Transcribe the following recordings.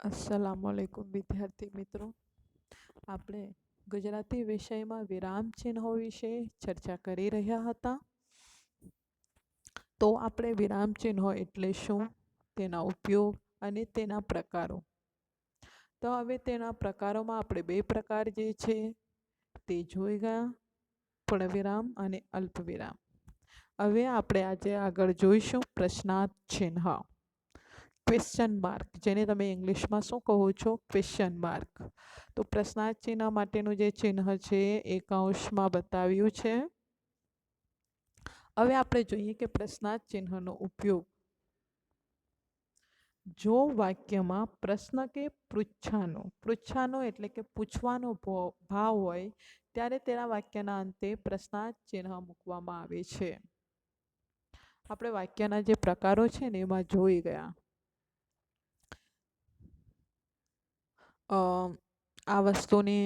અસલામુઅલૈકુમ, વિદ્યાર્થી મિત્રો. આપણે ગુજરાતી વિષયમાં વિરામ ચિહ્નો વિશે ચર્ચા કરી રહ્યા હતા. તો આપણે વિરામ ચિહ્નો એટલે શું? તેના ઉપયોગ અને તેના પ્રકારો. તો હવે તેના પ્રકારોમાં આપણે બે પ્રકાર જે છે તે જોઈ ગયા. પૂર્ણવિરામ અને અલ્પવિરામ. હવે આપણે આજે આગળ જોઈશું પ્રશ્નાર્થ ચિહ્ન. ક્વેશ્ચન માર્ક જેને તમે ઇંગ્લિશમાં શું કહો છો? ક્વેશ્ચન માર્ક તો પ્રશ્નાર્થ ચિહ્ન માટેનું જે ચિહ્ન છે એ કૌંસમાં બતાવ્યું છે. હવે આપણે જોઈએ કે પ્રશ્નાર્થ ચિહ્નનો ઉપયોગ. જો વાક્યમાં પ્રશ્ન કે પૃચ્છાનો પૃચ્છાનો એટલે કે પૂછવાનો ભાવ હોય, ત્યારે તેના વાક્યના અંતે પ્રશ્નાર્થ ચિહ્ન મૂકવામાં આવે છે. આપણે વાક્યના જે પ્રકારો છે ને એમાં જોઈ ગયા. આ વસ્તુને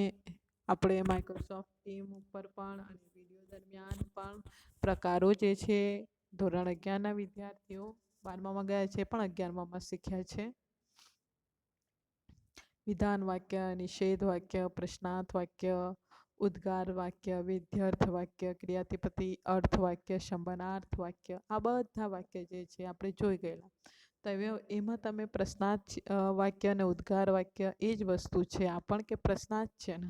આપણે માઇક્રોસોફ્ટ ટીમ ઉપર પણ અને વીડિયો દરમિયાન પણ પ્રકારો જે છે, ધોરણ અગિયારના વિદ્યાર્થીઓ બારમામાં ગયા છે, પણ અગિયારમાં શીખ્યા છે. વિધાન વાક્ય, નિષેધ વાક્ય, પ્રશ્નાર્થ વાક્ય, ઉદ્ગાર વાક્ય વિધ્યર્થ વાક્ય, ક્રિયાતિપતિ, અર્થ વાક્ય સંબનાર્થ વાક્ય આ બધા વાક્ય જે છે આપણે જોઈ ગયેલા. તો એમાં તમે પ્રશ્નાર્થ વાક્ય અને ઉદ્ગાર વાક્ય એ જ વસ્તુ છે. આ પણ કે પ્રશ્નાર્થ ચિહ્ન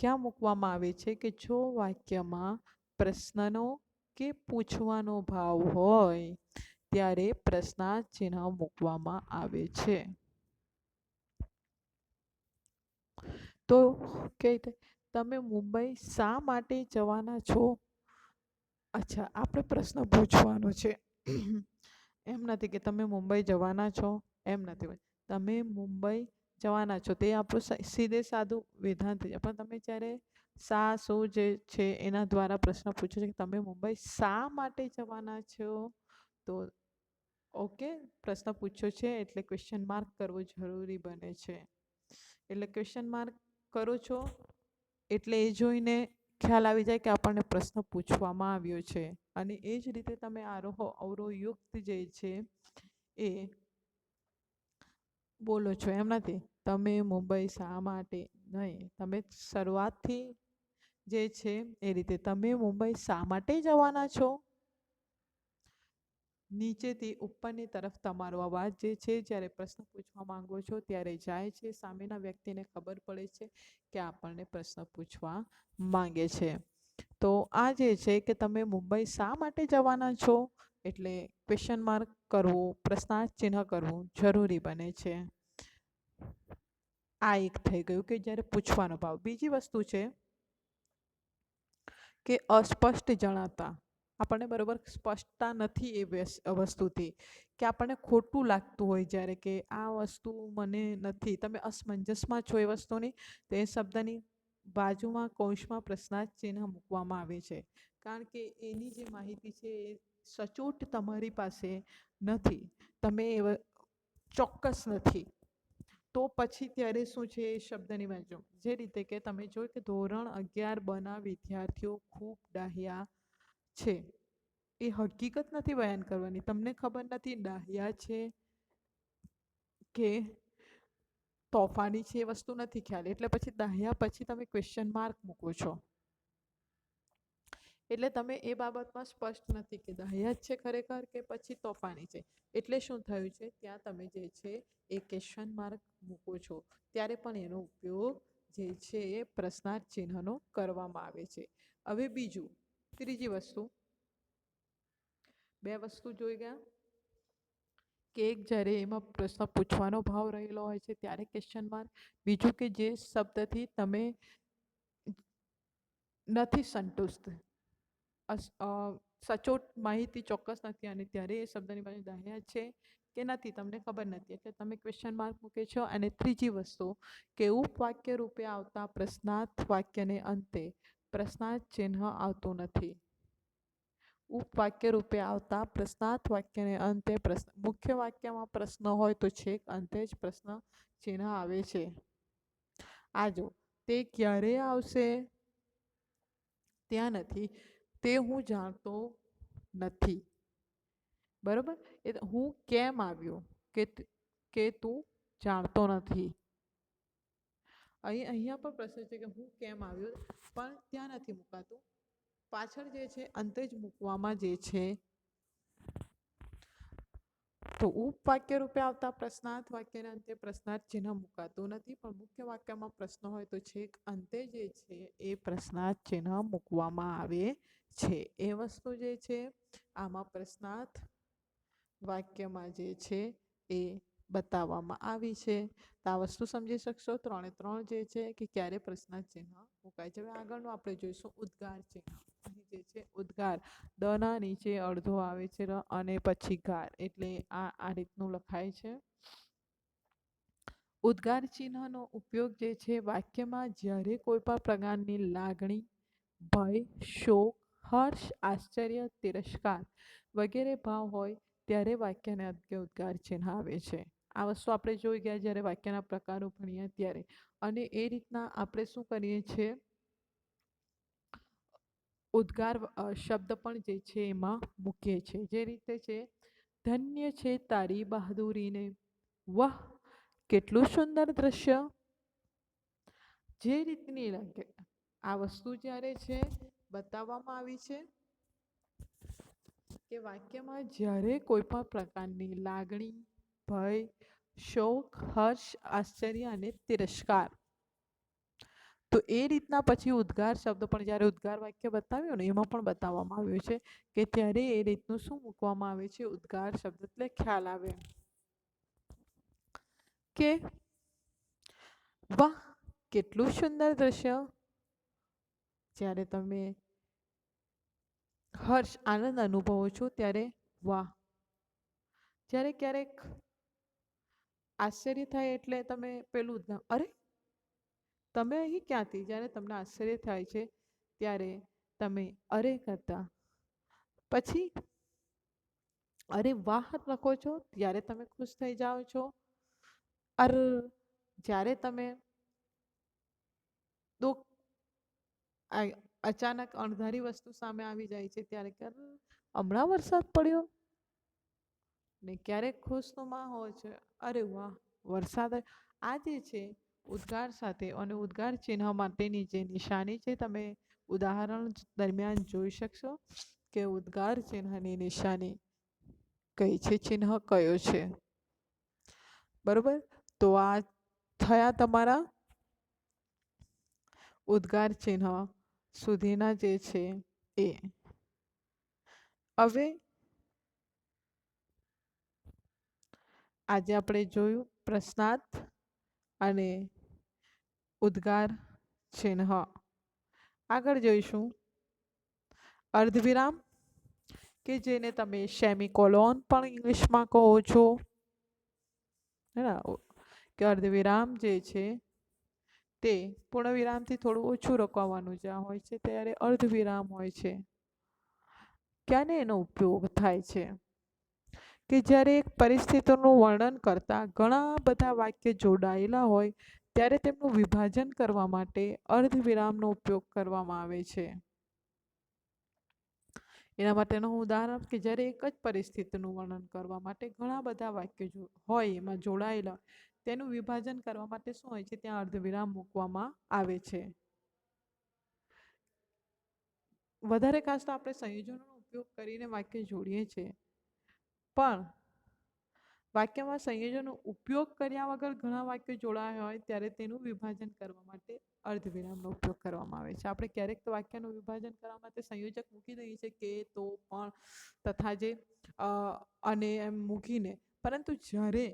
ક્યાં મૂકવામાં આવે છે કે જો વાક્યમાં પ્રશ્નનો કે પૂછવાનો ભાવ હોય, ત્યારે પ્રશ્નાર્થ ચિહ્ન મૂકવામાં આવે છે. તો કે તમે મુંબઈ શા માટે જવાના છો? અચ્છા, આપણે પ્રશ્ન પૂછવાનો છે. એમ નથી કે તમે મુંબઈ જવાના છો, એમ નથી તમે મુંબઈ જવાના છો, તે આપણું સીધે સાદું વિધાન થઈ જાય. પણ તમે જ્યારે સા શું જે છે એના દ્વારા પ્રશ્ન પૂછ્યો છે કે તમે મુંબઈ શા માટે જવાના છો, તો ઓકે, પ્રશ્ન પૂછ્યો છે એટલે ક્વેશ્ચન માર્ક કરવો જરૂરી બને છે. એટલે ક્વેશ્ચન માર્ક કરો છો એટલે એ જોઈને ખ્યાલ આવી જાય કે આપણને પ્રશ્ન પૂછવામાં આવ્યો છે. અને એ જ રીતે તમે આરોહો અવરોહયુક્ત જે છે એ બોલો છો એમ નથી. તમે મુંબઈ શા માટે નહીં? તમે શરૂઆતથી જે છે એ રીતે તમે મુંબઈ શા માટે જવાના છો? નીચેથી ઉપરની તરફ તમારો અવાજ જે છે, જ્યારે પ્રશ્ન પૂછવા માંગો છો ત્યારે જાય છે. સામેના વ્યક્તિને ખબર પડે છે કે આપણને પ્રશ્ન પૂછવા માંગે છે. તો આ જે છે કે તમે મુંબઈ શા માટે જવાના છો? એટલે ક્વેશ્ચન માર્ક કરવું પ્રશ્નાર્થ ચિહ્ન કરવું જરૂરી બને છે. આ એક થઈ ગયું કે જ્યારે પૂછવાનો ભાવ. બીજી વસ્તુ છે કે અસ્પષ્ટ જણાતા. આપણને બરોબર સ્પષ્ટતા નથી એ વસ્તુથી. કે આપણને ખોટું લાગતું હોય જ્યારે કે આ વસ્તુ મને નથી. તમે અસમંજસમાં છો એ વસ્તુની, તો એ શબ્દની બાજુમાં કૌંસમાં પ્રશ્નાર્થ ચિહ્ન મૂકવામાં આવે છે. કારણ કે એની જે માહિતી છે એ સચોટ તમારી પાસે નથી. તમે ચોક્કસ નથી. તો પછી ત્યારે શું છે એ શબ્દની બાજુ જે રીતે કે તમે જોયું કે ધોરણ અગિયાર બના વિદ્યાર્થીઓ ખૂબ ડાહ્યા છે. એ હકીકત નથી બયાન કરવાની. તમને ખબર નથી ડાહ્યા છે કે તોફાની છે એ વસ્તુ નથી ખ્યાલ. એટલે પછી દાહ્યા પછી તમે ક્વેશ્ચન માર્ક મૂકો છો. એટલે તમે એ બાબતમાં સ્પષ્ટ નથી કે દાહ્યા જ છે ખરેખર કે પછી તોફાની છે. એટલે શું થયું છે? ત્યાં તમે જે છે એ ક્વેશ્ચન માર્ક મૂકો છો. ત્યારે પણ એનો ઉપયોગ જે છે એ પ્રશ્નાર્થ ચિહ્નનો કરવામાં આવે છે. હવે બીજું, ત્રીજી વસ્તુ. બે વસ્તુ જોઈ ગયા. એક જ્યારે એમાં પ્રશ્ન પૂછવાનો ભાવ રહેલો હોય છે, ત્યારે ક્વેશ્ચન માર્ક બીજું કે જે શબ્દથી તમે નથી સંતુષ્ટ. સચોટ માહિતી ચોક્કસ નથી અને ત્યારે એ શબ્દની બાજુ દાહ્યા છે કે નથી, તમને ખબર નથી. એટલે તમે ક્વેશ્ચન માર્ક મૂકે છો અને ત્રીજી વસ્તુ કે ઉપવાક્ય રૂપે આવતા પ્રશ્નાર્થ વાક્યને અંતે પ્રશ્નાર્થ ચિહ્ન આવતું નથી. ઉપવાક્ય રૂપે આવતા પ્રશ્નાર્થ વાક્યને અંતે પ્રશ્ન મુખ્ય વાક્યમાં પ્રશ્ન હોય તો છેક, અંતે જ પ્રશ્ન ચિહ્ન આવે છે. આજો તે ક્યારે આવશે? ત્યાં નથી. તે હું જાણતો નથી. બરાબર? એ હું કેમ આવ્યો? કે કે તું જાણતો નથી. અહીં, અહીંયા પણ પ્રશ્ન છે કે હું કેમ આવ્યો? પણ ત્યાં નથી મુકાતું. પાછળ જે છે, અંતે જ મૂકવામાં જે છે. તો ઉપવાક્ય રૂપે આવતા પ્રશ્નાર્થ વાક્યના અંતે પ્રશ્નાર્થ ચિહ્ન મુકાતું નથી, પણ મુખ્ય વાક્યમાં પ્રશ્ન હોય તો છેક અંતે જે છે, એ પ્રશ્નાર્થ ચિહ્ન મૂકવામાં આવે છે. એ વસ્તુ જે છે, આમાં પ્રશ્નાર્થ વાક્યમાં જે છે, એ બતાવવામાં આવી છે. તો આ વસ્તુ સમજી શકશો? ત્રણે ત્રણ જે છે, કે ક્યારે પ્રશ્નાર્થ ચિહ્ન મુકાય છે. હવે આગળનું આપણે જોઈશું ઉદ્ગાર ચિહ્ન. જે છે ઉદ્ગાર. દના નીચે અડધો આવે છે ર અને પછી ગાર. એટલે આ આ રીતનું લખાય છે. ઉદ્ગાર ચિહ્નનો ઉપયોગ જે છે વાક્યમાં જ્યારે કોઈ પણ પ્રકારની લાગણી, ભય, શોક, હર્ષ, આશ્ચર્ય, તિરસ્કાર વગેરે ભાવ હોય ત્યારે વાક્યને અંતે ઉદ્ગાર ચિહ્ન આવે છે. આ વસ્તુ આપણે જોઈ ગયા જ્યારે વાક્યના પ્રકારો ભણ્યા ત્યારે. અને એ રીતના આપણે શું કરીએ છીએ? ઉદ્ગાર શબ્દ પણ જે છે એમાં મૂકીએ છીએ જે રીતે છે, ધન્ય છે તારી બહાદુરીને, વાહ, કેટલું સુંદર દ્રશ્ય. જે રીતની લાગે આ વસ્તુ જ્યારે છે, બતાવવામાં આવી છે કે વાક્યમાં જ્યારે કોઈ પણ પ્રકારની લાગણી, ભય, શોક, હર્ષ, આશ્ચર્ય અને તિરસ્કાર તો એ રીતના પછી ઉદ્ગાર શબ્દ પણ જ્યારે ઉદ્ગાર વાક્ય બતાવ્યો ને, એમાં પણ બતાવવામાં આવ્યું છે કે ત્યારે એ રીતનું શું મૂકવામાં આવે છે ઉદ્ગાર શબ્દ, એટલે ખ્યાલ આવે કે વાહ, કેટલું સુંદર દ્રશ્ય. જ્યારે તમે હર્ષ, આનંદ અનુભવો છો ત્યારે વાહ. જ્યારે ક્યારેક આશ્ચર્ય થાય એટલે તમે પેલું અરે તમે અહીં ક્યાંથી? જ્યારે તમને આશ્ચર્ય થાય છે, ત્યારે તમે અરે કરતા. પછી અરે વાહ લખો છો, ત્યારે તમે ખુશ થઈ જાઓ છો. અર, જ્યારે તમે દુઃખ અચાનક અણધારી વસ્તુ સામે આવી જાય છે, ત્યારે કર, હમણાં વરસાદ પડ્યો? ને ક્યારેક ખુશનો હોય છે, અરે વાહ, વરસાદ આ જે છે ઉદ્ગાર સાથે અને ઉદ્ગાર ચિહ્ન માટેની જે નિશાની છે, તમે ઉદાહરણ દરમિયાન જોઈ શકશો કે ઉદ્ગાર ચિહ્નની નિશાની કઈ છે, ચિહ્ન કયો છે. બરોબર? તો આ થયા તમારા ઉદ્ગાર ચિહ્ન સુધીના જે છે એ. હવે આજે આપણે જોયું પ્રશ્નાર્થ અને ઉદ્ગાર ચિહ્ન આગળ જોઈશું. અર્ધવિરામ, કે જેને તમે સેમિકોલોન પણ ઇંગ્લિશમાં કહો છો. હે ને? કે અર્ધવિરામ જે છે, તે પૂર્ણવિરામથી થોડું ઓછું રોકવાનું જ્યાં હોય છે, ત્યારે અર્ધવિરામ હોય છે. ક્યાંને એનો ઉપયોગ થાય છે? કે જ્યારે એક પરિસ્થિતિનું વર્ણન કરતા ઘણા બધા વાક્ય જોડાયેલા હોય ત્યારે તેમનું વિભાજન કરવા માટે અર્ધવિરામનો ઉપયોગ કરવામાં આવે છે. એના માટેનું હું ઉદાહરણ કે જ્યારે એક જ પરિસ્થિતિનું વર્ણન કરવા માટે ઘણા બધા વાક્યો હોય એમાં જોડાયેલા, તેનું વિભાજન કરવા માટે શું હોય છે? ત્યાં અર્ધવિરામ મૂકવામાં આવે છે. વધારે ખાસ તો આપણે સંયોજનોનો ઉપયોગ કરીને વાક્ય જોડીએ છીએ. પણ વાક્યમાં સંયોજનનો ઉપયોગ કર્યા વગર ઘણા વાક્યો જોડાયા હોય, ત્યારે તેનું વિભાજન કરવા માટે અર્ધવિરામનો ઉપયોગ કરવામાં આવે છે. આપણે ક્યારેક તો વાક્યનું વિભાજન કરવા માટે સંયોજક મૂકી દઈએ છીએ કે, તો, પણ તથા જે અને એમ મૂકીને. પરંતુ જ્યારે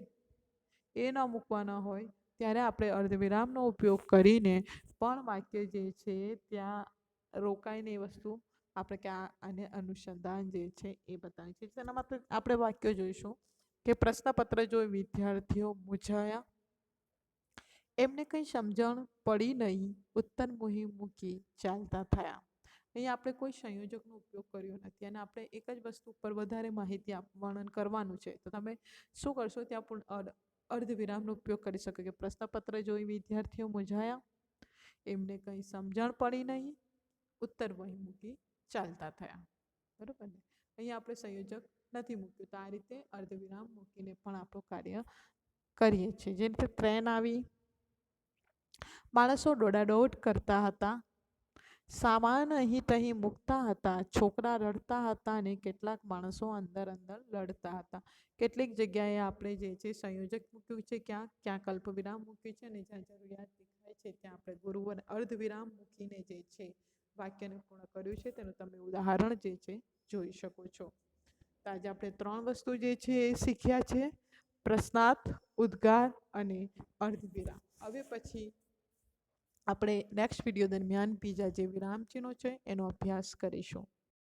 એ ન મૂકવાના હોય, ત્યારે આપણે અર્ધવિરામનો ઉપયોગ કરીને પણ વાક્ય જે છે, ત્યાં રોકાઈને એ વસ્તુ આપણે કે આને અનુસંધાન જે છે, એ બતાવે છે તેના માટે આપણે વાક્યો જોઈશું. કે પ્રશ્નપત્ર જોઈ વિદ્યાર્થીઓ મૂંઝાયા? એમને કંઈ સમજણ પડી નહીં. ઉત્તર મુહિમ મૂકી ચાલતા થયા. અહીં આપણે કોઈ સંયોજકનો ઉપયોગ કર્યો નથી અને આપણે એક જ વસ્તુ ઉપર વધારે માહિતી આપ, વર્ણન કરવાનું છે. તો તમે શું કરશો? ત્યાં પૂર્ણ અર્ધ અર્ધવિરામનો ઉપયોગ કરી શકો કે પ્રશ્નપત્ર જોઈ વિદ્યાર્થીઓ મૂંઝાયા? એમને કંઈ સમજણ પડી નહીં. ઉત્તર વહી મૂકી ચાલતા થયા. બરાબર ને? અહીંયા આપણે સંયોજક નથી મૂક્યું. તો આ રીતે અર્ધવિરામ મૂકીને પણ આપણું કાર્ય કરીએ છીએ. જે રીતે ટ્રેન આવી, માણસો દોડાદોડ કરતા હતા, સામાન અહીં તહીં મૂકતા હતા, છોકરા રડતા હતા અને કેટલાક માણસો અંદર અંદર લડતા હતા. કેટલીક જગ્યાએ આપણે જે છે સંયોજક મૂક્યું છે, ક્યાં ક્યાં કલ્પવિરામ મૂક્યું છે અને જ્યાં જરૂરિયાત દેખાય છે, ત્યાં આપણે ગુરુ અને અર્ધવિરામ મૂકીને જે છે વાક્યને પૂર્ણ કર્યું છે. તેનું તમે ઉદાહરણ જે છે જોઈ શકો છો. તો આજે આપણે ત્રણ વસ્તુ જે છે એ શીખ્યા છે. પ્રશ્નાર્થ, ઉદ્ગાર અને અર્ધવિરામ. હવે પછી આપણે નેક્સ્ટ વીડિયો દરમિયાન બીજા જે વિરામચિહ્નો છે એનો અભ્યાસ કરીશું.